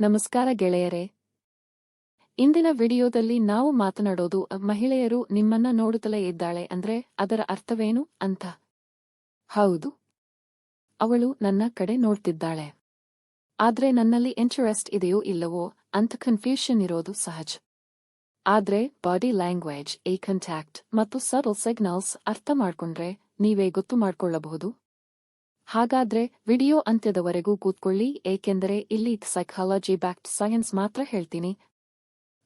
ನಮಸ್ಕಾರ ಗೆಳೆಯರೇ. ಇಂದಿನ ವಿಡಿಯೋದಲ್ಲಿ ನಾವು ಮಾತನಾಡೋದು, ಮಹಿಳೆಯರು ನಿಮ್ಮನ್ನ ನೋಡುತ್ತಲೇ ಇದ್ದಾಳೆ ಅಂದ್ರೆ ಅದರ ಅರ್ಥವೇನು ಅಂತ. ಹೌದು. ಅವಳು ನನ್ನ ಕಡೆ ನೋಡ್ತಿದ್ದಾಳೆ. ಆದ್ರೆ ನನ್ನಲ್ಲಿ ಇಂಟ್ರೆಸ್ಟ್ ಇದೆಯೋ ಇಲ್ಲವೋ ಅಂತ ಕನ್ಫ್ಯೂಷನ್ ಇರೋದು ಸಹಜ. ಆದ್ರೆ ಬಾಡಿ ಲ್ಯಾಂಗ್ವೇಜ್ ಎ ಕಂಟ್ಯಾಕ್ಟ್ ಮತ್ತು ಸಬಲ್ ಸಿಗ್ನಲ್ಸ್ ಅರ್ಥ ಮಾಡ್ಕೊಂಡ್ರೆ ನೀವೇ ಗೊತ್ತು ಮಾಡ್ಕೊಳ್ಳಬಹುದು. ಹಾಗಾದ್ರೆ ವಿಡಿಯೋ ಅಂತ್ಯದವರೆಗೂ ಕೂತ್ಕೊಳ್ಳಿ, ಏಕೆಂದರೆ ಇಲ್ಲಿ ಸೈಕಾಲಜಿ ಬ್ಯಾಕ್ಟ್ ಸೈನ್ಸ್ ಮಾತ್ರ ಹೇಳ್ತೀನಿ.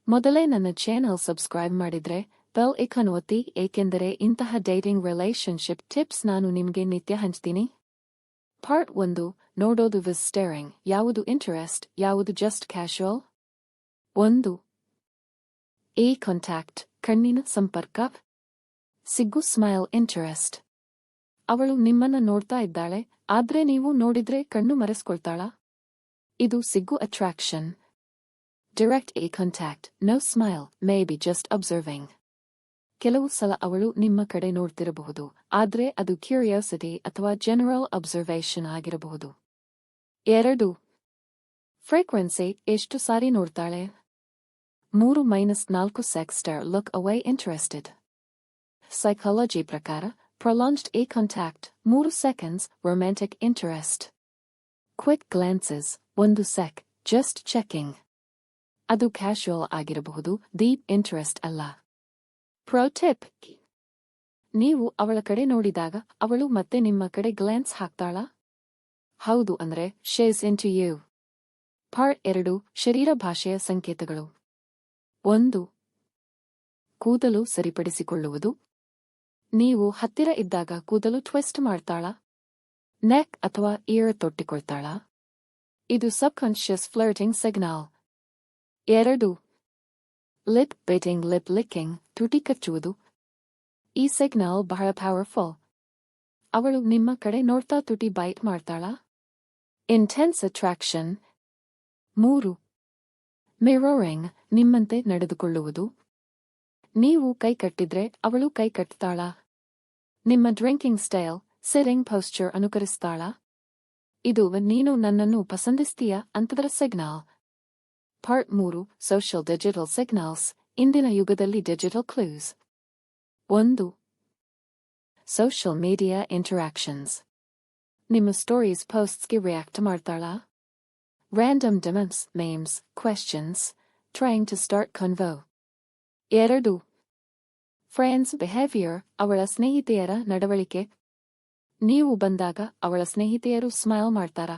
ಮೊದಲೇ ನನ್ನ ಚಾನೆಲ್ ಸಬ್ಸ್ಕ್ರೈಬ್ ಮಾಡಿದ್ರೆ ಬೆಲ್ ಐಕಾನ್ ಒತ್ತಿ, ಏಕೆಂದರೆ ಇಂತಹ ಡೇಟಿಂಗ್ ರಿಲೇಶನ್ಶಿಪ್ ಟಿಪ್ಸ್ ನಾನು ನಿಮಗೆ ನಿತ್ಯ ಹಂಚ್ತೀನಿ. ಪಾರ್ಟ್ ಒಂದು, ನೋಡೋದು ವಿಸ್ ಸ್ಟೇರಿಂಗ್ ಯಾವುದು ಇಂಟರೆಸ್ಟ್ ಯಾವುದು ಜಸ್ಟ್ ಕ್ಯಾಶುವಲ್ ಒಂದು ಎ ಕಾಂಟ್ಯಾಕ್ಟ್ ಕಣ್ಣಿನ ಸಂಪರ್ಕ. ಸಿಗ್ಗು ಸ್ಮೈಲ್ ಇಂಟರೆಸ್ಟ್ ಅವಳು ನಿಮ್ಮನ್ನ ನೋಡ್ತಾ ಇದ್ದಾಳೆ, ಆದ್ರೆ ನೀವು ನೋಡಿದ್ರೆ ಕಣ್ಣು ಮರೆಸ್ಕೊಳ್ತಾಳ? ಇದು ಸಿಗ್ಗು attraction direct eye contact no smile maybe just observing ಕೆಲವು ಸಲ ಅವಳು ನಿಮ್ಮ ಕಡೆ ನೋಡ್ತಿರಬಹುದು, ಆದ್ರೆ ಅದು ಕ್ಯೂರಿಯಾಸಿಟಿ ಅಥವಾ ಜನರಲ್ ಅಬ್ಸರ್ವೇಷನ್ ಆಗಿರಬಹುದು. ಎರಡು. ಫ್ರೀಕ್ವೆನ್ಸಿ ಎಷ್ಟು ಸಾರಿ ನೋಡ್ತಾಳೆ? ಮೂರು ಮೈನಸ್ ನಾಲ್ಕು ಸೆಕ್ಸ್ಟರ್ ಲುಕ್ ಅವೈ ಇಂಟ್ರೆಸ್ಟೆಡ್ ಸೈಕಾಲಜಿ ಪ್ರಕಾರ prolonged eye contact, ಮೂರು seconds romantic interest quick glances ಒಂದು ಸೆಕ್ ಜಸ್ಟ್ ಚೆಕಿಂಗ್ ಅದು ಕ್ಯಾಶುವಲ್ ಆಗಿರಬಹುದು ಡೀಪ್ ಇಂಟರೆಸ್ಟ್ ಅಲ್ಲ. ಪ್ರೋಟಿಪ್ ನೀವು ಅವಳ ಕಡೆ ನೋಡಿದಾಗ ಅವಳು ಮತ್ತೆ ನಿಮ್ಮ ಕಡೆ ಗ್ಲಾನ್ಸ್ ಹಾಕ್ತಾಳ? ಹೌದು ಅಂದ್ರೆ she's into you part ಎರಡು ಶರೀರ ಭಾಷೆಯ ಸಂಕೇತಗಳು. ಒಂದು. ಕೂದಲು ಸರಿಪಡಿಸಿಕೊಳ್ಳುವುದು. ನೀವು ಹತ್ತಿರ ಇದ್ದಾಗ ಕೂದಲು ಟ್ವಿಸ್ಟ್ ಮಾಡ್ತಾಳ? ನೆಕ್ ಅಥವಾ ಇಯರ್ ತೊಟ್ಟಿಕೊಳ್ತಾಳ? ಇದು ಸಬ್ಕಾನ್ಷಿಯಸ್ ಫ್ಲರ್ಟಿಂಗ್ ಸಿಗ್ನಲ್ ಎರಡು. ಲಿಪ್ ಬಿಟಿಂಗ್ ಲಿಪ್ ಲಿಕ್ಕಿಂಗ್ ತುಟಿ ಕಚ್ಚುವುದು. ಈ ಸಿಗ್ನಲ್ ಬಹಳ ಪವರ್ಫುಲ್ ಅವಳು ನಿಮ್ಮ ಕಡೆ ನೋಡ್ತಾ ತುಟಿ ಬೈಟ್ ಮಾಡ್ತಾಳ? ಇಂಟೆನ್ಸ್ ಅಟ್ರಾಕ್ಷನ್ ಮೂರು. ಮಿರೋರಿಂಗ್ ನಿಮ್ಮಂತೆ ನಡೆದುಕೊಳ್ಳುವುದು. ನೀವು ಕೈ ಕಟ್ಟಿದ್ರೆ ಅವಳು ಕೈ ಕಟ್ತಾಳ. ನಿಮ್ಮ ಡ್ರಿಂಕಿಂಗ್ ಸ್ಟೈಲ್ ಸಿರಿಂಗ್ ಪೋಸ್ಚರ್ ಅನುಕರಿಸ್ತಾಳ ಇದು ನೀನು ನನ್ನನ್ನು ಪಸಂದಿಸ್ತೀಯ ಅಂತದರ ಸಿಗ್ನಲ್ ಪಾರ್ಟ್ ಮೂರು ಸೋಷಿಯಲ್ ಡಿಜಿಟಲ್ ಸಿಗ್ನಲ್ಸ್ ಇಂದಿನ ಯುಗದಲ್ಲಿ ಡಿಜಿಟಲ್ ಕ್ಲೂಸ್ ಒಂದು ಸೋಷಿಯಲ್ ಮೀಡಿಯಾ ಇಂಟರಾಕ್ಷನ್ಸ್ ನಿಮ್ಮ ಸ್ಟೋರೀಸ್ ಪೋಸ್ಟ್ಸ್ಗೆ ರಿಯಾಕ್ಟ್ ಮಾಡ್ತಾಳ random demons memes questions trying to start convo ಎರಡು ಫ್ರೆಂಡ್ಸ್ ಬಿಹೇವಿಯರ್ ಅವಳ ಸ್ನೇಹಿತೆಯರ ನಡವಳಿಕೆ. ನೀವು ಬಂದಾಗ ಅವಳ ಸ್ನೇಹಿತೆಯರು ಸ್ಮೈಲ್ ಮಾಡ್ತಾರ?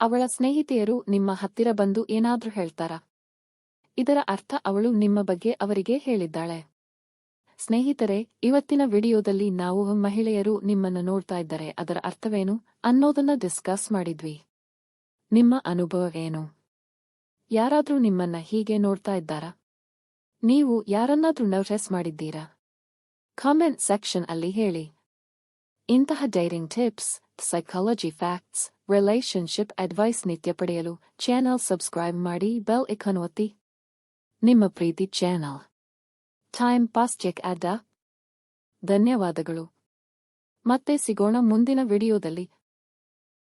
ಅವಳ ಸ್ನೇಹಿತೆಯರು ನಿಮ್ಮ ಹತ್ತಿರ ಬಂದು ಏನಾದ್ರೂ ಹೇಳ್ತಾರ? ಇದರ ಅರ್ಥ ಅವಳು ನಿಮ್ಮ ಬಗ್ಗೆ ಅವರಿಗೆ ಹೇಳಿದ್ದಾಳೆ. ಸ್ನೇಹಿತರೆ, ಇವತ್ತಿನ ವಿಡಿಯೋದಲ್ಲಿ ನಾವು ಮಹಿಳೆಯರು ನಿಮ್ಮನ್ನು ನೋಡ್ತಾ ಇದ್ದಾರೆ ಅದರ ಅರ್ಥವೇನು ಅನ್ನೋದನ್ನ ಡಿಸ್ಕಸ್ ಮಾಡಿದ್ವಿ. ನಿಮ್ಮ ಅನುಭವವೇನು? ಏನು ಯಾರಾದ್ರೂ ನಿಮ್ಮನ್ನ ಹೀಗೆ ನೋಡ್ತಾ ಇದ್ದಾರಾ? ನೀವು ಯಾರನ್ನಾದ್ರೂ ನೋಟಿಸ್ ಮಾಡಿದ್ದೀರಾ? ಕಾಮೆಂಟ್ ಸೆಕ್ಷನ್ ಅಲ್ಲಿ ಹೇಳಿ. ಇಂತಹ dating tips psychology facts relationship advice ನಿತ್ಯ ಪಡೆಯಲು ಚಾನೆಲ್ ಸಬ್ಸ್ಕ್ರೈಬ್ ಮಾಡಿ ಬೆಲ್ ಇಕನ್ ಒತ್ತಿ. ನಿಮ್ಮ ಪ್ರೀತಿ ಚಾನೆಲ್ ಟೈಮ್ ಪಾಸ್ ಚೆಕ್ ಅಡ್ಡ ಧನ್ಯವಾದಗಳು. ಮತ್ತೆ ಸಿಗೋಣ ಮುಂದಿನ ವಿಡಿಯೋದಲ್ಲಿ